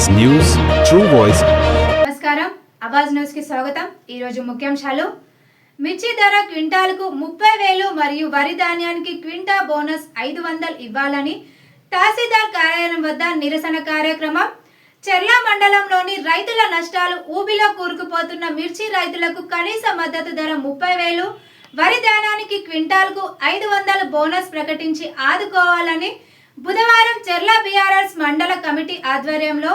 అవాజ్ news true voice. నమస్కారం. అవాజ్ న్యూస్కి స్వాగతం. ఈ రోజు ముఖ్యాంశాలు. మిర్చి ధర క్వింటాల్కు ముప్పై వేలు మరియు వరి ధాన్యానికి క్వింటా బోనస్ ఐదు వందలు ఇవ్వాలని తహసీల్దార్ కార్యాలయం వద్ద నిరసన కార్యక్రమం. చెర్ల మండలంలోని రైతుల నష్టాలు ఊబిలో కూరుకుపోతున్న మిర్చి రైతులకు కనీస మద్దతు ధర ముప్పై వేలు వరి ధాన్యానికి క్వింటాల్కు ఐదు వందల బోనస్ ప్రకటించి ఆదుకోవాలని బుధవారం చెర్ల బీఆర్ఎస్ మండల కమిటీ ఆధ్వర్యంలో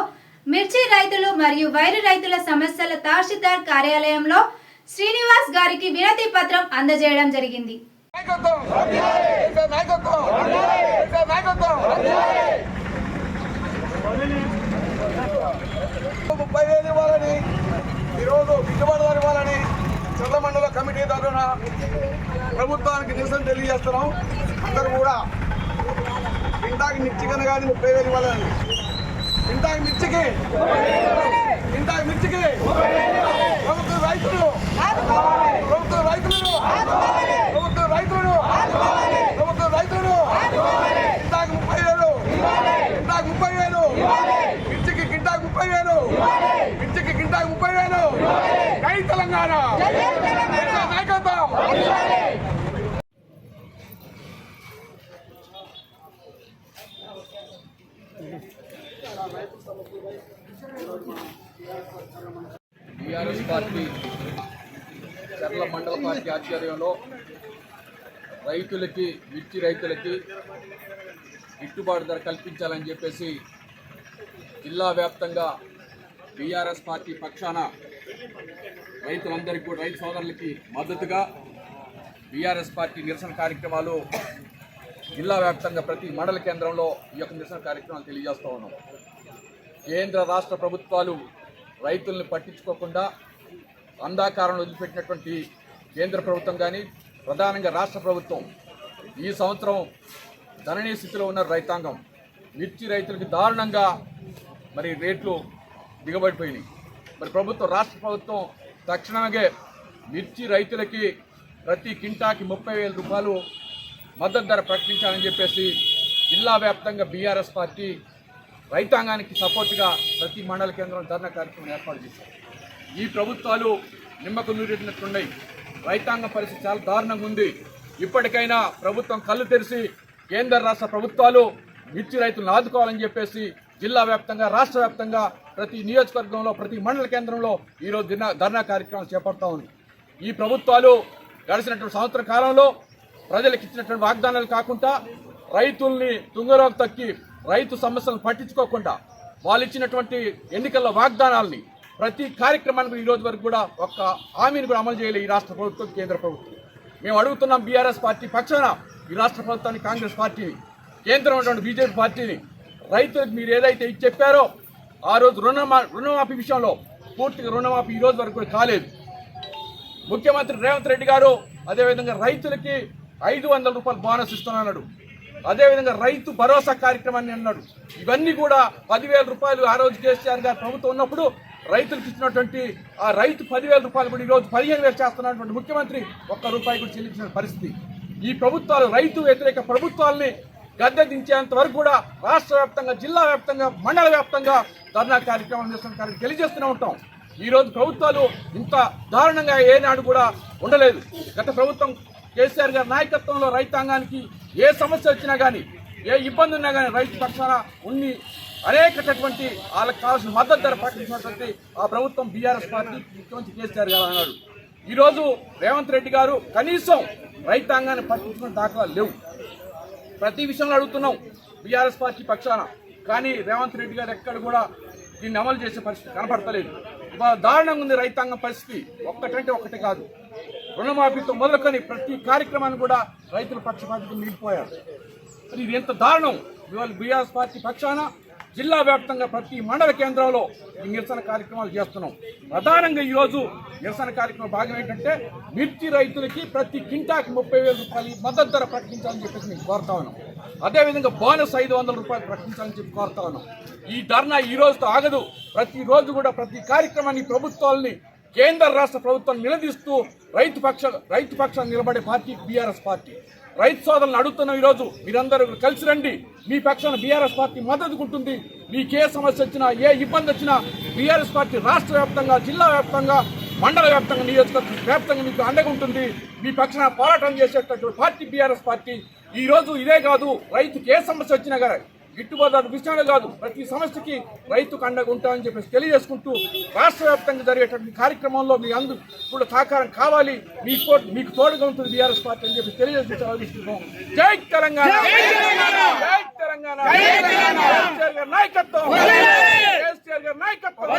మిర్చి రైతులు మరియు వైరు రైతుల సమస్యల తహసీల్దార్ కార్యాలయంలో శ్రీనివాస్ గారికి వినతి పత్రం అందజేయడం జరిగింది. నాయకత్వం! ముప్పై వేలు ఇవ్వాలని ఈరోజు గిట్టుబాటు ఇవ్వాలని కమిటీ తరఫున ప్రభుత్వానికి నిరసన తెలియజేస్తున్నాం. అందరూ కూడా ఇంటాకి మిర్చి కానీ ముప్పై వేలు ఇవ్వాలని ఇంతకు మిర్చికి. ఇంతకు మిర్చికి. ప్రభుత్వ రైతులు. ప్రభుత్వ రైతులను ప్రభుత్వ రైతులను ప్రభుత్వ రైతులను ఇంతకు ముప్పై వేలు. ఇంతకు ముప్పై వేలు. మిర్చికి గింటాకు ముప్పై వేలు. మిర్చికి గింటాకు ముప్పై వేలు. జై Telangana. Thank you. TRS party Charla మండల పార్టీ ఆధ్వర్యంలో రైతులకి మిర్చి రైతులకి గిట్టుబాటు ధర కల్పించాలని చెప్పేసి జిల్లా వ్యాప్తంగా బీఆర్ఎస్ పార్టీ పక్షాన రైతులందరికీ కూడా రైతు సోదరులకి మద్దతుగా బీఆర్ఎస్ పార్టీ నిరసన కార్యక్రమాలు జిల్లా వ్యాప్తంగా ప్రతి మండల కేంద్రంలో ఈ యొక్క నిరసన కార్యక్రమాలు తెలియజేస్తూ ఉన్నాం. కేంద్ర రాష్ట్ర ప్రభుత్వాలు రైతుల్ని పట్టించుకోకుండా అంధాకారం వదిలిపెట్టినటువంటి కేంద్ర ప్రభుత్వం కానీ ప్రధానంగా రాష్ట్ర ప్రభుత్వం ఈ సంవత్సరం ధరణీయ స్థితిలో ఉన్న రైతాంగం. మిర్చి రైతులకి దారుణంగా మరి రేట్లు దిగబడిపోయినాయి. మరి ప్రభుత్వం రాష్ట్ర ప్రభుత్వం తక్షణమే మిర్చి రైతులకి ప్రతి కింటాకి ముప్పై వేల రూపాయలు మద్దతు ధర ప్రకటించాలని చెప్పేసి జిల్లా వ్యాప్తంగా బీఆర్ఎస్ పార్టీ రైతాంగానికి సపోర్ట్గా ప్రతి మండల కేంద్రం ధర్నా కార్యక్రమం ఏర్పాటు చేశారు. ఈ ప్రభుత్వాలు నిమ్మకు నూరెట్టినట్టున్నాయి రైతాంగ పరిస్థితి చాలా దారుణంగా ఉంది. ఇప్పటికైనా ప్రభుత్వం కళ్ళు తెరిచి కేంద్ర రాష్ట్ర ప్రభుత్వాలు మిర్చి రైతులను ఆదుకోవాలని చెప్పేసి జిల్లా వ్యాప్తంగా రాష్ట్ర వ్యాప్తంగా ప్రతి నియోజకవర్గంలో ప్రతి మండల కేంద్రంలో ఈరోజు దిన ధర్నా కార్యక్రమం చేపడతా ఉంది. ఈ ప్రభుత్వాలు గడిచినటువంటి సంవత్సర కాలంలో ప్రజలకు ఇచ్చినటువంటి వాగ్దానాలు కాకుండా రైతుల్ని తుంగలోకి తక్కి రైతు సమస్యలను పట్టించుకోకుండా వాళ్ళు ఇచ్చినటువంటి ఎన్నికల వాగ్దానాల్ని ప్రతి కార్యక్రమానికి ఈ రోజు వరకు కూడా ఒక్క హామీని కూడా అమలు చేయలేదు ఈ రాష్ట్ర ప్రభుత్వం కేంద్ర ప్రభుత్వం. మేము అడుగుతున్నాం బీఆర్ఎస్ పార్టీ పక్షాన ఈ రాష్ట్ర ప్రభుత్వాన్ని కాంగ్రెస్ పార్టీని కేంద్రం ఉన్నటువంటి బీజేపీ పార్టీని రైతులకు మీరు ఏదైతే చెప్పారో ఆ రోజు రుణమా రుణమాఫీ విషయంలో పూర్తిగా రుణమాఫీ ఈ రోజు వరకు కూడా కాలేదు. ముఖ్యమంత్రి రేవంత్ రెడ్డి గారు అదేవిధంగా రైతులకి ఐదు వందల రూపాయలు బోనస్ ఇస్తున్నాడు. అదేవిధంగా రైతు భరోసా కార్యక్రమాన్ని అన్నాడు. ఇవన్నీ కూడా పదివేల రూపాయలు ఆ రోజు కేసీఆర్ గారు ప్రభుత్వం ఉన్నప్పుడు రైతులకు ఇచ్చినటువంటి ఆ రైతు పదివేల రూపాయలు కూడా ఈరోజు పదిహేను వేలు చేస్తున్నటువంటి ముఖ్యమంత్రి ఒక్క రూపాయి కూడా చెల్లించిన పరిస్థితి. ఈ ప్రభుత్వాలు రైతు వ్యతిరేక ప్రభుత్వాల్ని గద్దె దించేంత వరకు కూడా రాష్ట్ర వ్యాప్తంగా జిల్లా వ్యాప్తంగా మండల వ్యాప్తంగా ధర్నా కార్యక్రమం చేస్తున్న కార్యక్రమం తెలియజేస్తూనే ఉంటాం. ఈరోజు ప్రభుత్వాలు ఇంత దారుణంగా ఏనాడు కూడా ఉండలేదు. గత ప్రభుత్వం కేసీఆర్ గారి నాయకత్వంలో రైతాంగానికి ఏ సమస్య వచ్చినా కానీ ఏ ఇబ్బంది ఉన్నా కానీ రైతు పక్షాన ఉన్ని అనేకటువంటి వాళ్ళకి కావాల్సిన మద్దతు ధర ప్రకటించినటువంటి ఆ ప్రభుత్వం బీఆర్ఎస్ పార్టీ ముఖ్యమంత్రి కేసీఆర్ గారు అన్నాడు. ఈరోజు రేవంత్ రెడ్డి గారు కనీసం రైతాంగాన్ని పట్టించుకున్న దాఖలాలు లేవు. ప్రతి విషయంలో అడుగుతున్నాం బీఆర్ఎస్ పార్టీ పక్షాన కానీ రేవంత్ రెడ్డి గారు ఎక్కడ కూడా దీన్ని అమలు చేసే పరిస్థితి కనపడతలేదు. దారుణంగా ఉంది రైతాంగం పరిస్థితి ఒక్కటంటే ఒక్కటే కాదు. రుణమాఫీతో మొదలుకొని ప్రతి కార్యక్రమాన్ని కూడా రైతుల పక్షపాతికి మిగిలిపోయారు మరి ఇది ఎంత దారుణం? ఇవాళ బీఆర్ఎస్ పార్టీ పక్షాన జిల్లా వ్యాప్తంగా ప్రతి మండల కేంద్రంలో ఈ నిరసన కార్యక్రమాలు చేస్తున్నాం. ప్రధానంగా ఈరోజు నిరసన కార్యక్రమం భాగం ఏంటంటే మిర్చి రైతులకి ప్రతి కింటాకి ముప్పై వేల రూపాయలు మద్దతు ధర ప్రకటించాలని చెప్పేసి మేము కోరుతా ఉన్నాం. అదేవిధంగా బోనస్ ఐదు వందల రూపాయలు ప్రకటించాలని చెప్పి కోరుతా ఉన్నాం. ఈ ధర్నా ఈ రోజుతో ఆగదు. ప్రతిరోజు కూడా ప్రతి కార్యక్రమాన్ని ప్రభుత్వాలని కేంద్ర రాష్ట్ర ప్రభుత్వం నిలదీస్తూ రైతు పక్ష రైతు పక్షాన్ని నిలబడే పార్టీ బీఆర్ఎస్ పార్టీ. రైతు సోదరులను అడుగుతున్నాం ఈరోజు మీరందరూ కలిసి రండి. మీ పక్షాన బీఆర్ఎస్ పార్టీ మద్దతుకుంటుంది మీకు ఏ సమస్య వచ్చినా ఏ ఇబ్బంది వచ్చినా బీఆర్ఎస్ పార్టీ రాష్ట్ర వ్యాప్తంగా జిల్లా వ్యాప్తంగా మండల వ్యాప్తంగా నియోజకవర్గ వ్యాప్తంగా మీకు అండగా ఉంటుంది. మీ పక్షాన పోరాటం చేసేటటువంటి పార్టీ బీఆర్ఎస్ పార్టీ. ఈరోజు ఇదే కాదు రైతుకి ఏ సమస్య వచ్చినా కానీ గిట్టుబాటు విషయాలు కాదు ప్రతి సమస్యకి రైతుకు అండగా ఉంటామని చెప్పేసి తెలియజేసుకుంటూ రాష్ట్ర వ్యాప్తంగా జరిగేటువంటి కార్యక్రమంలో మీ అందు కూడా సహకారం కావాలి మీ మీకు తోడుగా ఉంటుంది బీఆర్ఎస్ పార్టీ అని చెప్పి తెలియజేస్తున్నాం జై తెలంగాణ జై తెలంగాణ నాయకత్వం నాయకత్వం